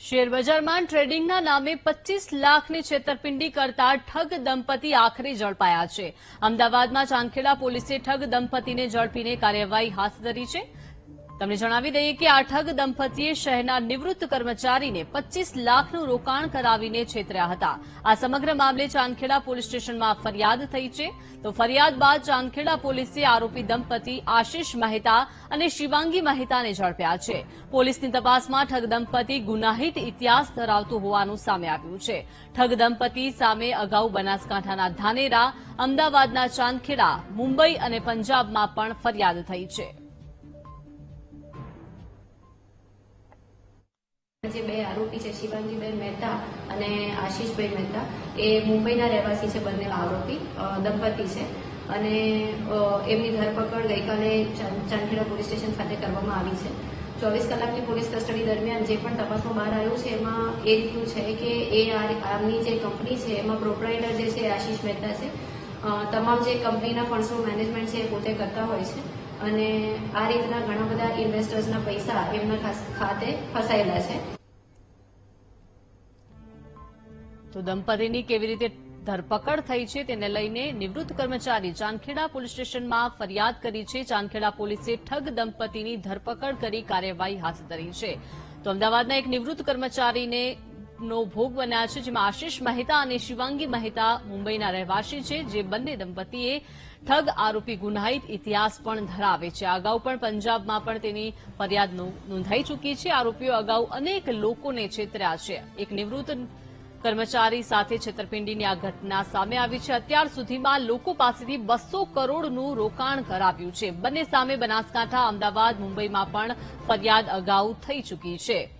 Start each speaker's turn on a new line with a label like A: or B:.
A: શેરબજારમાં ટ્રેડિંગના નામે પચીસ લાખની છેતરપિંડી કરતા ઠગ દંપતી આખરે ઝડપાયા છે. અમદાવાદમાં ચાંખેડા પોલીસે ઠગ દંપતીને ઝડપીને કાર્યવાહી હાથ ધરી છે. તમને જણાવી દઈએ કે આ ઠગ દંપતીએ શહેરના નિવૃત્ત કર્મચારીને પચીસ લાખનું રોકાણ કરાવીને છેતર્યા હતા. આ સમગ્ર મામલે ચાંદખેડા પોલીસ સ્ટેશનમાં ફરિયાદ થઈ છે. તો ફરિયાદ બાદ ચાંદખેડા પોલીસે આરોપી દંપતી આશિષ મહેતા અને શિવાંગી મહેતાને ઝડપ્યા છે. પોલીસની તપાસમાં ઠગ દંપતી ગુનાહિત ઇતિહાસ ધરાવતું હોવાનું સામે આવ્યું છે. ઠગ દંપતી સામે અગાઉ બનાસકાંઠાના ધાનેરા, અમદાવાદના ચાંદખેડા, મુંબઈ અને પંજાબમાં પણ ફરિયાદ થઈ છે.
B: જે બે આરોપી છે, શિવાંગીબેન મહેતા અને આશીષભાઈ મહેતા, એ મુંબઈના રહેવાસી છે બંને આરોપી દંપતી છે. અને એમની ધરપકડ ગઈકાલે ચાંદખેડા પોલીસ સ્ટેશન ખાતે કરવામાં આવી છે. ચોવીસ કલાકની પોલીસ કસ્ટડી દરમિયાન જે પણ તપાસમાં બહાર આવ્યું છે, એમાં એ રીતનું છે કે એ આમની જે કંપની છે, એમાં પ્રોપરાઇટર જે છે આશીષ મહેતા છે. તમામ જે કંપનીના ફંડ્સનું મેનેજમેન્ટ છે એ પોતે કરતા હોય છે. અને આ રીતના ઘણા બધા ઇન્વેસ્ટર્સના પૈસા એમના ખાતે ફસાયેલા છે.
A: તો દંપતીની કેવી રીતે ધરપકડ થઈ છે તેને લઈને નિવૃત્ત કર્મચારી ચાંદખેડા પોલીસ સ્ટેશનમાં ફરિયાદ કરી છે. ચાંદખેડા પોલીસે ઠગ દંપતીની ધરપકડ કરી કાર્યવાહી હાથ ધરી છે. તો અમદાવાદના એક નિવૃત્ત કર્મચારીને નો ભોગ બન્યા છે, જેમાં આશિષ મહેતા અને શિવાંગી મહેતા મુંબઈના રહેવાસી છે, જે બંને દંપતીએ ઠગ આરોપી ગુનાહિત ઇતિહાસ પણ ધરાવે છે. અગાઉ પણ પંજાબમાં પણ તેની ફરિયાદ નોંધાઈ ચૂકી છે. આરોપીઓ અગાઉ અનેક લોકોને છેતર્યા છે. એક નિવૃત્ત કર્મચારી સાથે છેતરપિંડીની આ ઘટના સામે આવી છે. અત્યાર સુધીમાં લોકો પાસેથી બસો કરોડનું રોકાણ કરાવ્યું છે. બંને સામે બનાસકાંઠા, અમદાવાદ, મુંબઈમાં પણ ફરિયાદ અગાઉ થઈ ચૂકી છે.